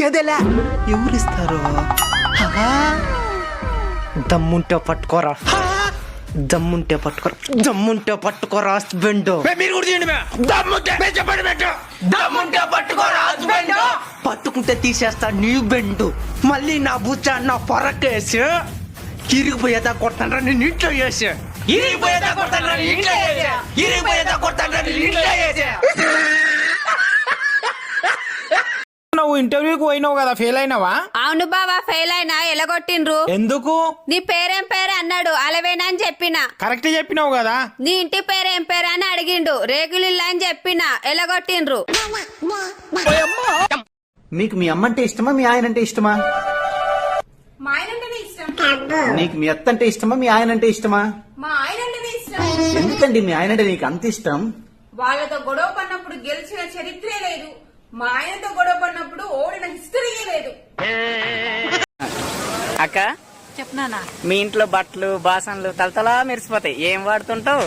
గదెలా? ఎవరిస్తారు. దమ్ముంటే పట్టుకోరా. దమ్ముంటే పట్టుకోరా. దమ్ముంటే పట్టుకోరా హస్బెండ్ మీరు కూడా చేయండి మే. దమ్ముంటే మే చెప్పండి పెట్టు దమ్ముంటే పట్టుకోరా హస్బెండ్ పట్టుకుంటే తీసేస్తా నీ బెండు. మళ్ళీ నా బుచ్చ నా పొరకేసి ఇరిగిపోయేదా కొడతాను నేను ఇంట్లో చేసి? ఇరిగిపోయేదా కొడతాను నీ ఇంట్లో చేసా? ఇరిగిపోయేదా కొడతాను నీ ఇంట్లో చేసా? ఇంటర్వ్యూకి పోయినావు కదా ఫెయిల్ అయినావా? అవును బావా ఫెయిల్ అయినా. ఎలగొట్టిండ్రు ఎందుకు? నీ పేరేం పేరు అన్నాడు అలవేనా అని చెప్పిన. కరెక్ట్ చెప్పినావు కదా. నీ ఇంటి పేరేం పేరు అని అడిగిండు రేగులిల్లా అని చెప్పిన. ఎలగొట్టిండ్రు మీకు మీ అమ్మ అంటే ఇష్టమా మీ ఆయన అంటే ఇష్టమా? మా ఆయన అంటేనే ఇష్టం. నీకు మీ అత్త అంటే ఇష్టమా మీ ఆయన అంటే ఇష్టమా? మా ఆయన అంటేనే ఇష్టం. ఎందుకండి మీ ఆయన అంటే నీకు అంత ఇష్టం? వాళ్ళతో గొడవ పడినప్పుడు గెలిచిన చరిత్రే లేదు. మా ఆయనతో గొడవ పడినప్పుడు ఓడిన హిస్టరీయే లేదు. అక్క చెప్పనా మీ ఇంట్లో బట్టలు బాసన్లు తలతలా మెరిసిపోతాయి. ఏం వాడుతుంటావు?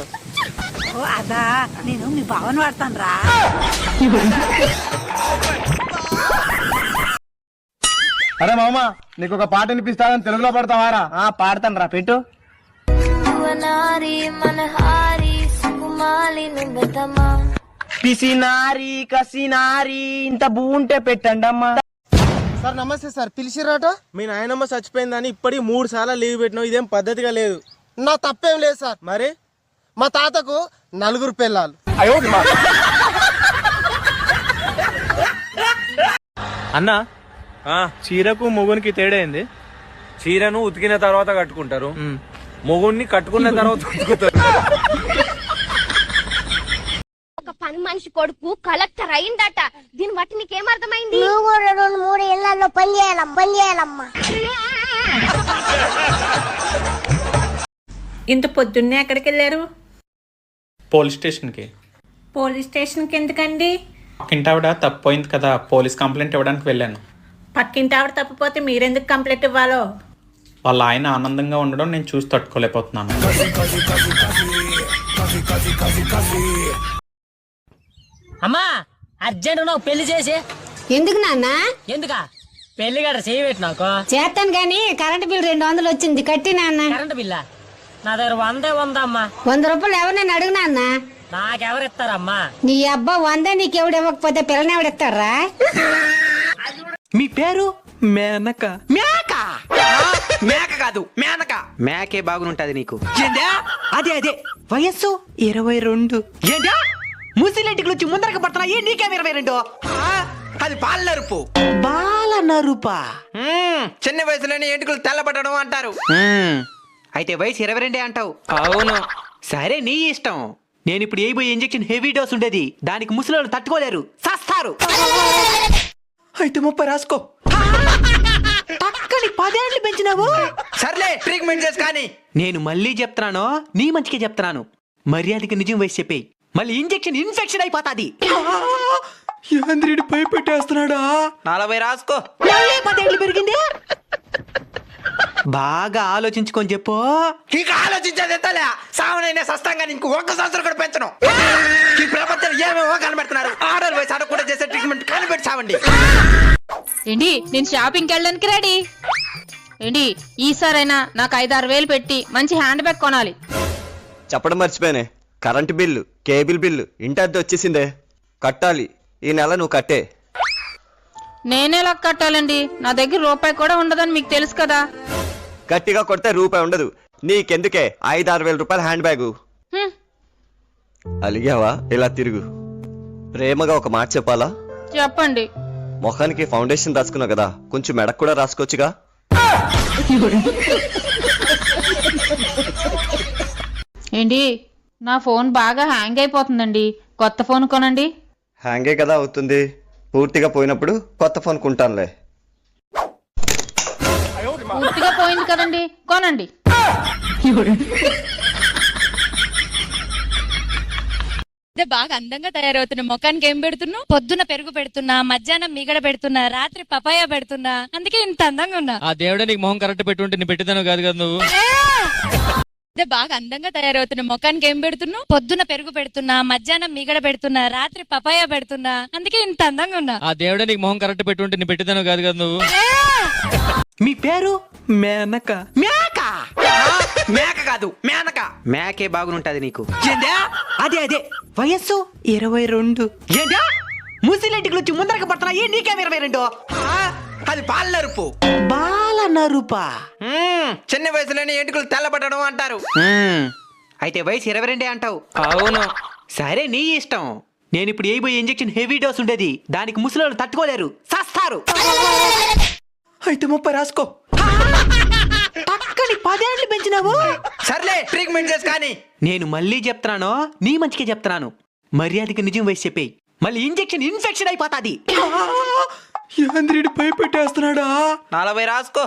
ఓ అదా నేను మీ భావన వాడతాను రా అరే మామ నీకు ఒక పాట వినిపిస్తానని తెలుగులో పడతావారా? ఆ పాడతాను రా పెట్టు పిసినారి కసినారి ఇంత బూంటే పెట్టండి అమ్మా సార్ నమస్తే సార్. పిలిచిరాట మీ నాయనమ్మ చచ్చిపోయిందని ఇప్పటికి మూడు సార్లు లీవ్ పెట్టినావు. ఇదేం పద్ధతిగా లేదు. నా తప్పేం లేదు సార్. మరి? మా తాతకు నలుగురు పిల్లలు. అన్న చీరకు మొగునికి తేడా ఏంది? చీరను ఉతికిన తర్వాత కట్టుకుంటారు. మొగుణ్ణి కట్టుకున్న తర్వాత ఉతుకుతారు ఒక పని మనిషి కొడుకు కలెక్టర్ అయిందట. దీన్ని బట్టి నీకేం అర్థమైంది? నువ్వు కూడా రెండు మూడు ఇళ్ళలో పని చేయాలమ్మా పని చేయాలమ్మా. ఇంత పొద్దున్నే ఎక్కడికి వెళ్ళారు? పోలీస్ స్టేషన్కి. పోలీస్ స్టేషన్కి ఎందుకండి? పక్కింటావిడ తప్పిపోయింది కదా పోలీస్ కంప్లైంట్ ఇవ్వడానికి వెళ్ళాను. పక్కింటి ఆవిడ తప్పిపోతే మీరెందుకు కంప్లైంట్ ఇవ్వాలో? వాళ్ళ ఆయన ఆనందంగా ఉండడం నేను చూసి తట్టుకోలేకపోతున్నాను. అమ్మా అర్జెంట్ నువ్వు పెళ్ళి చేసి. ఎందుకు నాన్న? ఎందుకా? పెళ్ళి గడ చేయబెట్టి నాకు. చేస్తాను గాని కరెంట్ బిల్ రెండు వందలు వచ్చింది కట్టి నాన్న. కరెంట్ బిల్లా? నా దగ్గర వందే ఉందమ్మా వంద రూపాయలు ఎవరినైనా అడుగు నాన్న. నాకెవరిస్తారమ్మా? నీ అబ్బా వంద నీకెవడు ఇవ్వకపోతే పిల్లని ఎవడిస్తారా మీ పేరు? మేనక. మేక మేక కాదు మేనక. మేకే బాగుంటది నీకు. ఏందా? అదే అదే. వయస్సు? ఇరవై రెండు. ఏంటా ముసిలెంటికి వచ్చి ముందరకి పడుతున్నా ఏ నీకేం ఇరవై రెండు. అది బాల నరుపు. బాల నరుపా? చిన్న వయసులోనే ఎంటుకలు తెల్లబడడం అంటారు. అయితే వయసు ఇరవై రెండే అంటావు. అవును. సరే నీ ఇష్టం. నేను ఇప్పుడు ఏ ఇంజెక్షన్ హెవీ డోస్ ఉండేది. దానికి ముసలి తట్టుకోలేరు. సస్తారు. అయితే ముప్పై రాసుకో. పక్కని పదేళ్ళు పెంచినావు. సర్లే ట్రీట్మెంట్ చేసి కానీ. నేను మళ్ళీ చెప్తున్నాను నీ మంచిగా చెప్తున్నాను. మర్యాదకి నిజం వయసు చెప్పేయి. మళ్ళీ ఇంజెక్షన్ ఇన్ఫెక్షన్ అయిపోతాది. పై పెట్టేస్తున్నాడా నలభై రాసుకో. మళ్ళీ పదేళ్ళు పెరిగింది. బాగా ఆలోచించుకొని చెప్పు. ఇంకా ఆలోచించేది ఎత్తలే సావనైనా సస్తంగా నీకు ఒక్క సంవత్సరం కూడా పెంచను. ఈ ప్రపంచంలో ఏమేమో కనబెడుతున్నారు ఆర్డర్ వయసు అడగకుండా చేసే ట్రీట్మెంట్ కనిపెట్టి చావండి. ఏంటి నేను షాపింగ్కి వెళ్ళడానికి రెడీ ఏంటి ఈసారైనా నాకు ఐదారు వేలు పెట్టి మంచి హ్యాండ్ బ్యాగ్ కొనాలి. చెప్పడం మర్చిపోయానే. కరెంటు బిల్లు కేబుల్ బిల్లు ఇంటి అద్దె వచ్చేసిందే. కట్టాలి. ఈ నెల నువ్వు కట్టే. నేనేలా కట్టాలండి? నా దగ్గర రూపాయి కూడా ఉండదని మీకు తెలుసు కదా. గట్టిగా కొడితే రూపాయి ఉండదు. నీకెందుకే? ఐదు ఆరు వేల రూపాయల హ్యాండ్ బ్యాగు హ్మ్. అలిగావా? ఇలా తిరుగు. ప్రేమగా ఒక మాట చెప్పాలా? చెప్పండి. మొఖానికి ఫౌండేషన్ రాసుకున్నావు కదా. కొంచెం మెడకు కూడా రాసుకోవచ్చుగా. ఏంటి? నా ఫోన్ బాగా హ్యాంగ్ అయిపోతుందండి. కొత్త ఫోన్ కొనండి. హ్యాంగే కదా అవుతుంది. పూర్తిగా పోయినప్పుడు కొత్త ఫోన్ కొంటానులే. పూర్తిగా పోయింది కదండి. కొనండి. బాగా అందంగా తయారవుతున్నా ముఖానికి ఏం పెడుతున్నావు పొద్దున పెరుగు పెడుతున్నా మధ్యాహ్నం మీగడ పెడుతున్నా రాత్రి పపాయ పెడుతున్నా. అందుకే ఇంత అందంగా ఉన్నా. ఆ దేవుడే నీకు మొహం కరెక్ట్ పెట్టుంటే నీ పెట్టేదాను కాదు కదా నువ్వు. అదే బాగా అందంగా తయారవుతున్నా ముఖానికి ఏం పెడుతున్నావు పొద్దున పెరుగు పెడుతున్నా మధ్యాహ్నం మీగడ పెడుతున్నా రాత్రి పపాయ పెడుతున్నా. అందుకే ఇంత అందంగా ఉన్నా. ఆ దేవుడే నీకు మొహం కరెక్ట్ పెట్టుంటే నీ పెట్టిదాను కాదు కదా నువ్వు? మీ పేరు? మేనక. మేక మేక కాదు మేనక. మేకే బాగుంటది నీకు. అదే అదే. వయస్సు? ఇరవై రెండు. ఏందా? ముసిలెంటికి వచ్చి ముందరకి పడుతున్నా ఏ నీకేం ఇరవై రెండు? అది బాల నరుపు. బాల నరుపా? చిన్న వయసులోనే ఎంటుకలు తెల్లబడడం అంటారు. అయితే వయసు ఇరవై రెండే అంటావు. అవును. సరే నీ ఇష్టం. నేను ఇప్పుడు వేయబోయే ఇంజెక్షన్ హెవీ డోస్ ఉండేది? దానికి ముసలి తట్టుకోలేరు. సస్తారు. అయితే ముప్పై రాసుకో. పక్కని పదేళ్ళు పెంచినావు. సర్లే ట్రీట్మెంట్ చేసి కానీ. నేను మళ్ళీ చెప్తున్నాను నీ మంచికే చెప్తున్నాను. మర్యాదకి నిజం వయసు చెప్పేయి. మళ్ళీ ఇంజెక్షన్ ఇన్ఫెక్షన్ అయిపోతాది. యాంద్రుడి పై పెట్టేస్తున్నాడా నలభై రాసుకో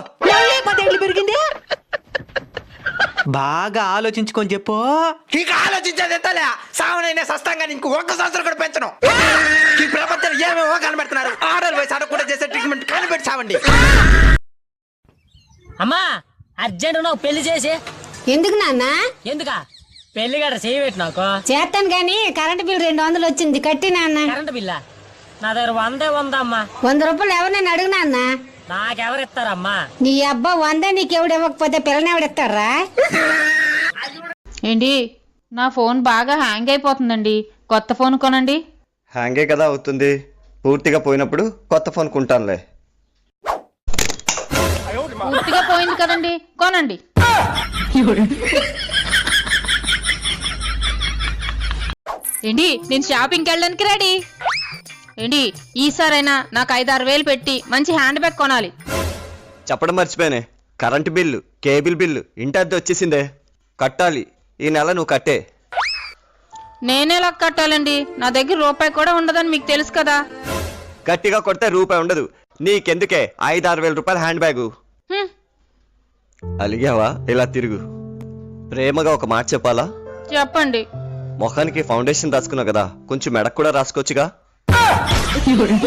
పదేళ్ళు పెరిగింది? బాగా ఆలోచించుకొని చెప్పు. ఇక ఆలోచించేది ఎంతలే? సావనైనా సస్తంగా ఇంకో ఒక్క సంవత్సరం కూడా పెంచను. ఈ ప్రపంచంలో ఏమేమో కనబెడుతున్నారు ఆర్డర్ వయసు అడగకుండా చేసే ట్రీట్మెంట్ కనిపెట్టి చావండి. అమ్మా అర్జెంట్ నువ్వు పెళ్ళి చేసి. ఎందుకు నాన్న? ఎందుకా? పెళ్ళి గడ చేయబెట్టి నాకు చేస్తాను గాని కరెంట్ బిల్ రెండు వందలు వచ్చింది. కట్టి నాన్న. కరెంట్ బిల్లా? నా దగ్గర వందే ఉందమ్మా వంద రూపాయలు ఎవరినైనా అడుగు నాన్న నాకెవరు ఇస్తారమ్మా నీ అబ్బా వంద నీకెవడు ఇవ్వకపోతే పిల్లని ఎవడిస్తారా ఏంటి నా ఫోన్ బాగా హ్యాంగ్ అయిపోతుందండి. కొత్త ఫోన్ కొనండి. హ్యాంగే కదా అవుతుంది. పూర్తిగా పోయినప్పుడు కొత్త ఫోన్ కొంటానులే. పూర్తిగా పోయింది కదండి. కొనండి. ఏంటి నేను షాపింగ్కి వెళ్ళడానికి రెడీ ఏంటి ఈసారైనా నాకు ఐదారు వేలు పెట్టి మంచి హ్యాండ్ బ్యాగ్ కొనాలి. చెప్పడం మర్చిపోయానే. కరెంటు బిల్లు కేబుల్ బిల్లు ఇంటి అద్దె వచ్చేసిందే. కట్టాలి. ఈ నెల నువ్వు కట్టే. నేనేలా కట్టాలండి? నా దగ్గర రూపాయి కూడా ఉండదని మీకు తెలుసు కదా. గట్టిగా కొడితే రూపాయి ఉండదు. నీకెందుకే ఐదు ఆరు వేల రూపాయల హ్యాండ్ బ్యాగు హ్మ్, అలిగావా? ఇలా తిరుగు. ప్రేమగా ఒక మాట చెప్పాలా? చెప్పండి. మొఖానికి ఫౌండేషన్ రాసుకున్నావు కదా. కొంచెం మెడకు కూడా రాసుకోవచ్చుగా. 有人